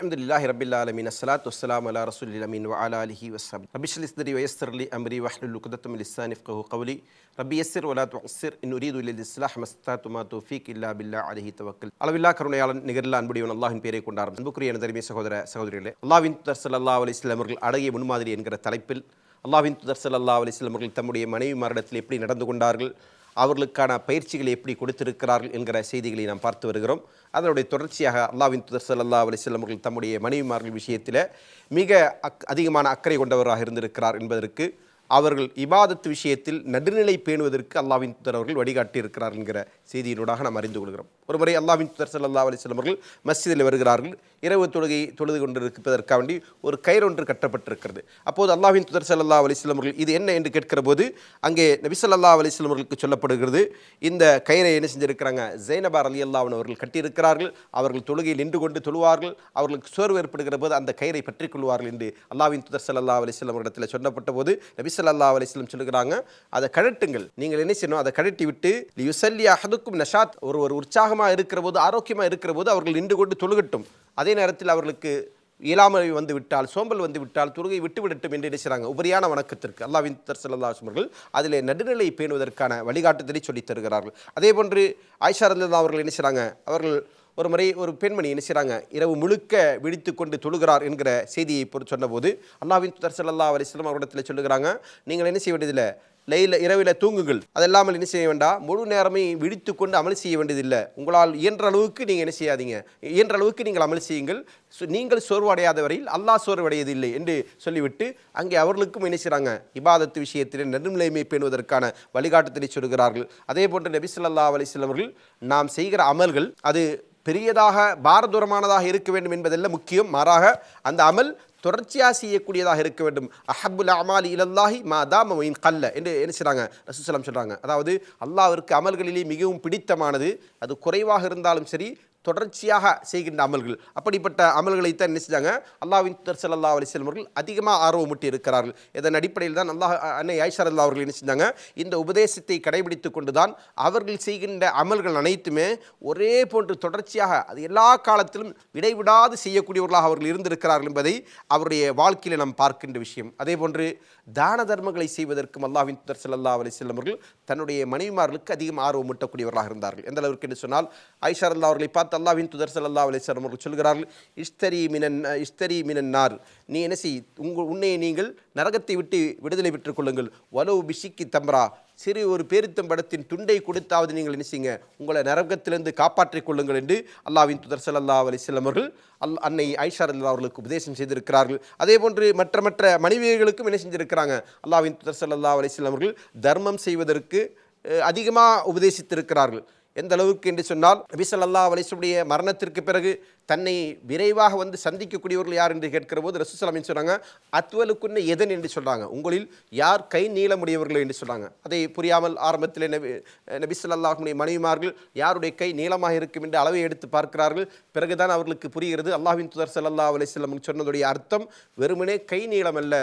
الحمد لله رب العالمين الصلاة والسلام على رسول الأمين وعلى آله وصحبه رب اشرح لي صدري ويسر لي أمري واحلل عقدة من لساني يفقهوا قولي ربي يسر ولا تعسر إن أريد إلا الإصلاح ما استطعت ما توفيق إلا بالله عليه توكل அளவில்லா கருணையாளன் நிகரில்லா அன்புடையவன் அல்லாஹின் பேரை கொண்டாடும் அன்புக்குரிய எனதருமை சகோதர சகோதரிகளே அல்லாஹ்வின் துதர் ஸல்லல்லாஹு அலைஹி வஸல்லம் அவர்கள் அழகிய முன்மாதிரி என்கிற தலைப்பில் அல்லாஹ்வின் துதர் ஸல்லல்லாஹு அலைஹி வஸல்லம் அவர்கள் தம்முடைய மனைவிமாரிடத்தில் எப்படி நடந்து கொண்டார்கள் அவர்களுக்கான பயிற்சிகளை எப்படி கொடுத்திருக்கிறார்கள் என்கிற செய்திகளை நாம் பார்த்து வருகிறோம். அதனுடைய தொடர்ச்சியாக அல்லாவின் துதர் சல்லா அலைஹி வஸல்லம் அவர்கள் தம்முடைய மனைவிமார்கள் விஷயத்தில் மிக அக் அதிகமான அக்கறை கொண்டவராக இருந்திருக்கிறார் என்பதற்கு அவர்கள் இபாதத்து விஷயத்தில் நடுநிலை பேணுவதற்கு அல்லாவின் தூதர் அவர்கள் வழிகாட்டியிருக்கிறார் என்கிற செய்தியினூடாக நாம் அறிந்து கொள்கிறோம். ஒருமுறை அல்லாவின் தூதர் சல்லா அலைஹி அவர்கள் மஸ்ஜிதில் வருகிறார்கள். இரவு தொழுகை தொழுது கொண்டிருப்பதற்காக வேண்டி ஒரு கயிறு ஒன்று கட்டப்பட்டிருக்கிறது. அப்போது அல்லாவின் துதர் சல்லா அலைஹி அவர்கள் இது என்ன என்று கேட்கிற போது அங்கே நபிசல்லா ஸல்லல்லாஹு அவர்களுக்கு சொல்லப்படுகிறது இந்த கயிறை என்ன செஞ்சிருக்கிறாங்க? ஜெய்னபா அலி அல்லாவின் அவர்கள் கட்டியிருக்கிறார்கள். அவர்கள் தொழுகையில் நின்று கொண்டு தொழுவார்கள். அவர்களுக்கு சோர்வு ஏற்படுகிற போது அந்த கயிறை பற்றிக் கொள்வார்கள் என்று அல்லாஹ்வின் துதர் சல்லா அலைஹி வஸல்லம் சொல்லப்பட்ட போது நபிசல் சல்லா அலிஸ்லம் சொல்லுகிறாங்க அதை கழட்டுங்கள். நீங்கள் என்ன செய்யணும்? அதை கழட்டி விட்டு யுசல்லி அஹதுக்கும் நஷாத். ஒரு ஒரு உற்சாகமாக இருக்கிற போது ஆரோக்கியமாக இருக்கிற போது அவர்கள் நின்று கொண்டு தொழுகட்டும். அதே நேரத்தில் அவர்களுக்கு இயலாமை வந்து விட்டால் சோம்பல் வந்து விட்டால் துருகை விட்டுவிடட்டும் என்று நினைச்சாங்க உபரியான வணக்கத்திற்கு அல்லாவின் தர்சல்லா அவர்கள் அதில் நடுநிலை பேணுவதற்கான வழிகாட்டுதலை சொல்லித் தருகிறார்கள். அதே போன்று ஆயிஷா ரலியல்லாஹு அவர்கள் என்ன அவர்கள் ஒரு முறை ஒரு பெண்மணி என்ன செய்கிறாங்க இரவு முழுக்க விழித்து கொண்டு தொழுகிறார் என்கிற செய்தியை பொறுத்து சொன்னபோது அல்லாவின் துதர் ஸல்லல்லாஹு அலைஹி வஸல்லம் அவரிடத்தில் சொல்லுகிறாங்க நீங்கள் என்ன செய்ய வேண்டியதில்லை லைல இரவில் தூங்குங்கள். அதெல்லாமல் என்ன செய்ய வேண்டாம் முழு நேரமே விழித்து கொண்டு அமல் செய்ய வேண்டியதில்லை. உங்களால் இயன்ற அளவுக்கு நீங்கள் என்ன செய்யாதீங்க. இயன்ற அளவுக்கு நீங்கள் அமல் செய்யுங்கள். நீங்கள் சோர்வடையாத வரையில் அல்லாஹ் சோர்வடையதில்லை என்று சொல்லிவிட்டு அங்கே அவர்களுக்கும் என்ன செய்கிறாங்க இபாதத்து விஷயத்தில் நெடுநிலைமை பேணுவதற்கான வழிகாட்டுத்தினை சொல்கிறார்கள். அதே போன்று நபிசல்லா அலிஸ்லம் அவர்கள் நாம் செய்கிற அமல்கள் அது பெரியதாக பாரதூரமானதாக இருக்க வேண்டும் என்பதெல்லாம் முக்கியம். மாறாக அந்த அமல் தொடர்ச்சியாக செய்யக்கூடியதாக இருக்க வேண்டும். அஹபுல் அமாலி இலல்லாஹி மாதாம மீன் கல்ல என்று என்ன செய்கிறாங்க ரசூசலாம் சொல்கிறாங்க அதாவது அல்லாவிற்கு அமல்களிலே மிகவும் பிடித்தமானது. அது குறைவாக இருந்தாலும் சரி தொடர்ச்சியாக செய்கின்ற அமல்கள். அப்படிப்பட்ட அமல்களைத்தான் என்ன செஞ்சாங்க? அல்லாவின் தூதர் ஸல்லல்லாஹு அலைஹி அவர்கள் அதிகமாக ஆர்வமூட்டி இருக்கிறார்கள் இதன் அடிப்படையில் தான் அல்லாஹ் அன்னை ஐஷா அல்லா அவர்கள் என்ன செஞ்சாங்க? இந்த உபதேசத்தை கடைபிடித்து கொண்டு தான் அவர்கள் செய்கின்ற அமல்கள் அனைத்துமே ஒரே போன்று தொடர்ச்சியாக அது எல்லா காலத்திலும் இடைவிடாது செய்யக்கூடியவர்களாக அவர்கள் இருந்திருக்கிறார்கள் என்பதை அவருடைய வாழ்க்கையில் நாம் பார்க்கின்ற விஷயம். அதே போன்று தான தர்மங்களை செய்வதற்கும் அல்லாவின் தூதர் ஸல்லல்லாஹு அலைஹி அவர்கள் தன்னுடைய மனைவிமார்களுக்கு அதிகம் ஆர்வமூட்டக்கூடியவர்களாக இருந்தார்கள். எந்த அளவிற்கு என்று சொன்னால் ஐஷா அல்லா அவர்களை பார்த்து பார்த்து அல்லாவின் ஸல்லல்லாஹு அலைஹி வஸல்லம் அவர்கள் சொல்கிறார்கள் இஸ்தரி மினன் இஸ்தரி மினன் நார். நீ என்ன செய்? உங்கள் உன்னை நீங்கள் நரகத்தை விட்டு விடுதலை பெற்றுக் கொள்ளுங்கள். வலவு பிஷிக்கி தம்ரா. சிறு ஒரு பேரித்தம்படத்தின் துண்டை கொடுத்தாவது நீங்கள் என்ன செய்யுங்க? உங்களை நரகத்திலிருந்து காப்பாற்றிக் கொள்ளுங்கள் என்று அல்லாவின் துதர் ஸல்லல்லாஹு அலைஹி அவர்கள் அல் அன்னை ஐஷா அல்லா அவர்களுக்கு உபதேசம் செய்திருக்கிறார்கள். அதே போன்று மற்ற மற்ற மனைவியர்களுக்கும் என்ன செஞ்சிருக்கிறாங்க? அல்லாவின் துதர் ஸல்லல்லாஹு அலைஹி அவர்கள் தர்மம் செய்வதற்கு அதிகமாக உபதேசித்திருக்கிறார்கள். எந்த அளவுக்கு என்று சொன்னால் நபிசல் ஸல்லல்லாஹு அலைஹி மரணத்திற்கு பிறகு தன்னை விரைவாக வந்து சந்திக்கக்கூடியவர்கள் யார் என்று கேட்கிற போது ரசூசலாமின் சொன்னாங்க அத்வலுக்குன்ன எதன் என்று சொல்கிறாங்க உங்களில் யார் கை நீளமுடையவர்கள் என்று சொல்கிறாங்க அதை புரியாமல் ஆரம்பத்தில் நபி நபிசல் ஸல்லல்லாஹுடைய மனைவிமார்கள் யாருடைய கை நீளமாக இருக்கும் என்று அளவை எடுத்து பார்க்கிறார்கள். பிறகுதான் அவர்களுக்கு புரிகிறது. அல்லாஹின் துதர் சல்லா அலைஹி சொன்னதுடைய அர்த்தம் வெறுமனே கை நீளம் அல்ல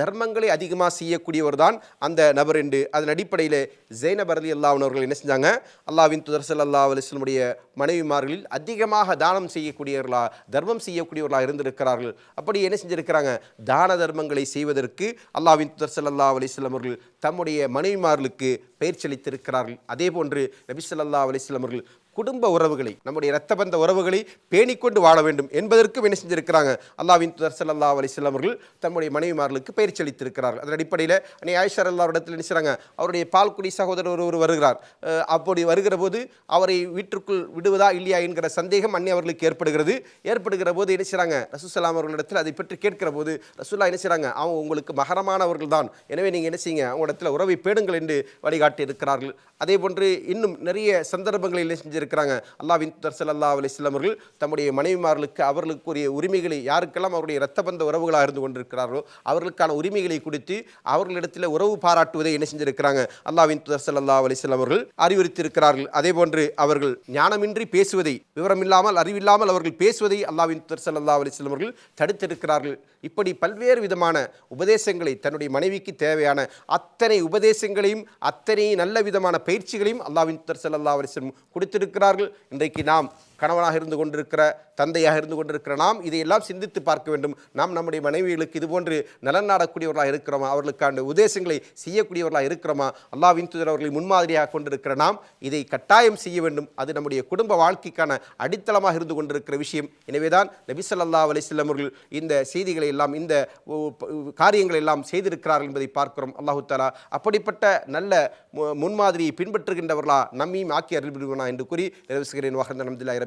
தர்மங்களை அதிகமாக செய்யக்கூடியவர் தான் அந்த நபர் என்று. அதன் அடிப்படையில் ஜெய்னப் அலி அல்லாஹ் அவர்கள் என்ன செஞ்சாங்க அல்லாவின் துதர் ஸல்லல்லாஹு சல்லா அலிஸ்லமுடைய மனைவிமார்களில் அதிகமாக தானம் செய்யக்கூடியவர்களா தர்மம் செய்யக்கூடியவர்களாக இருந்திருக்கிறார்கள். அப்படி என்ன செஞ்சிருக்கிறாங்க? தான தர்மங்களை செய்வதற்கு அல்லாவின் துதர் சல்லா அலிஸ்லம் அவர்கள் தம்முடைய மனைவிமார்களுக்கு பயிற்சி அளித்திருக்கிறார்கள் அதே போன்று நபிசல்லா அலிஸ்லாம் அவர்கள் குடும்ப உறவுகளை நம்முடைய இரத்த பந்த உறவுகளை பேணிக்கொண்டு வாழ வேண்டும் என்பதற்கும் என்ன செஞ்சிருக்கிறாங்க. அல்லாஹ்வின் துதர் சல்லா அலிஸ்லாம் அவர்கள் தம்முடைய மனைவிமார்களுக்கு பயிற்சி அளித்திருக்கிறார்கள் அதன் அடிப்படையில் அன்னை ஆயிஷா அல்லா இடத்தில் என்ன அவருடைய பால்குடி சகோதரர் ஒருவர் வருகிறார். அப்படி வருகிற போது அவரை வீட்டிற்குள் விடுவதா இல்லையா என்கிற சந்தேகம் அன்னை அவர்களுக்கு ஏற்படுகிறது. ஏற்படுகிற போது என்ன செய்றாங்க? ரசூசலாம் அவர்களிடத்தில் அதை பற்றி கேட்கிற போது ரசூல்லா என்ன செய்கிறாங்க அவங்க உங்களுக்கு மகரமானவர்கள் தான் எனவே நீங்கள் என்ன செய்யுங்க? அவங்க இடத்துல உறவை பேடுங்கள் என்று வழிகாட்டு இருக்கிறார்கள் அதே போன்று இன்னும் நிறைய சந்தர்ப்பங்களில் என்ன செஞ்சிருக்கிறாங்க. அல்லாவின் தூதர் ஸல்லல்லாஹு அலைஹி வஸல்லம் அவர்கள் தம்முடைய மனைவிமார்களுக்கு அவர்களுக்குரிய உரிமைகளை யாருக்கெல்லாம் அவருடைய இரத்த பந்த உறவுகளாக இருந்து கொண்டிருக்கிறார்களோ அவர்களுக்கான உரிமைகளை கொடுத்து அவர்களிடத்தில் உறவு பாராட்டுவதை என்ன செஞ்சிருக்கிறாங்க. அல்லாவின் தூதர் ஸல்லல்லாஹு அலைஹி வஸல்லம் அவர்கள் அறிவுறுத்தியிருக்கிறார்கள். அதே போன்று அவர்கள் ஞானமின்றி பேசுவதை விவரமில்லாமல் அறிவில்லாமல் அவர்கள் பேசுவதை அல்லாவின் தூதர் ஸல்லல்லாஹு அலைஹி அவர்கள் தடுத்திருக்கிறார்கள். இப்படி பல்வேறு விதமான உபதேசங்களை தன்னுடைய மனைவிக்கு தேவையான அத்தனை உபதேசங்களையும் அத்தனை நல்ல விதமான பயிற்சிகளையும் அல்லாவின் தூதர் செல்லல்லா அலைஹி கொடுத்திருக்கிறார்கள். இன்றைக்கு நாம் கணவனாக இருந்து கொண்டிருக்கிற தந்தையாக இருந்து கொண்டிருக்கிற நாம் இதையெல்லாம் சிந்தித்து பார்க்க வேண்டும். நாம் நம்முடைய மனைவிகளுக்கு இதுபோன்று நலன் நாடக்கூடியவர்களாக இருக்கிறோமா? அவர்களுக்கான உதேசங்களை செய்யக்கூடியவர்களாக இருக்கிறோமா? அல்லாவின் துதர் அவர்களை முன்மாதிரியாக கொண்டிருக்கிற நாம் இதை கட்டாயம் செய்ய வேண்டும். அது நம்முடைய குடும்ப வாழ்க்கைக்கான அடித்தளமாக இருந்து கொண்டிருக்கிற விஷயம். எனவேதான் நபிசல்லா அலிஸ்லம் அவர்கள் இந்த செய்திகளை எல்லாம் இந்த காரியங்களை எல்லாம் செய்திருக்கிறார்கள் என்பதை பார்க்கிறோம். அல்லாஹு தாலா அப்படிப்பட்ட நல்ல மு- முன்மாதிரியை பின்பற்றுகின்றவர்களா நம்மையும் ஆக்கி அருள் என்று கூறி நிறைவு செய்கிறேன். வஹர்ந்த